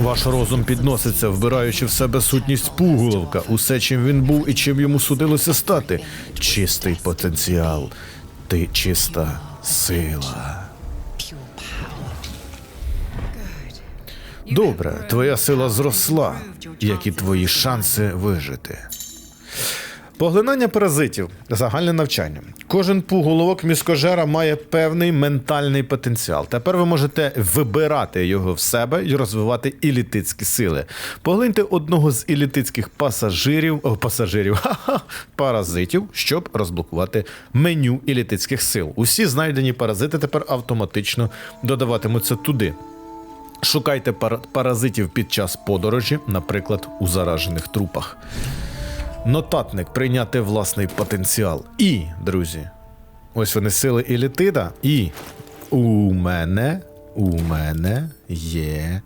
Ваш розум підноситься, вбираючи в себе сутність пуголовка, усе, чим він був і чим йому судилося стати. Чистий потенціал. Ти чиста сила. Добре, твоя сила зросла, як і твої шанси вижити. Поглинання паразитів загальне навчання. Кожен пуголовок міскожера має певний ментальний потенціал. Тепер ви можете вибирати його в себе і розвивати ілітицькі сили. Поглиньте одного з ілітицьких пасажирів, о, пасажирів, ха-ха, паразитів, щоб розблокувати меню ілітицьких сил. Усі знайдені паразити тепер автоматично додаватимуться туди. Шукайте пар- паразитів під час подорожі, наприклад, у заражених трупах. Нотатник прийняти власний потенціал. І, друзі, ось вони сили Елітида. І у мене, у мене є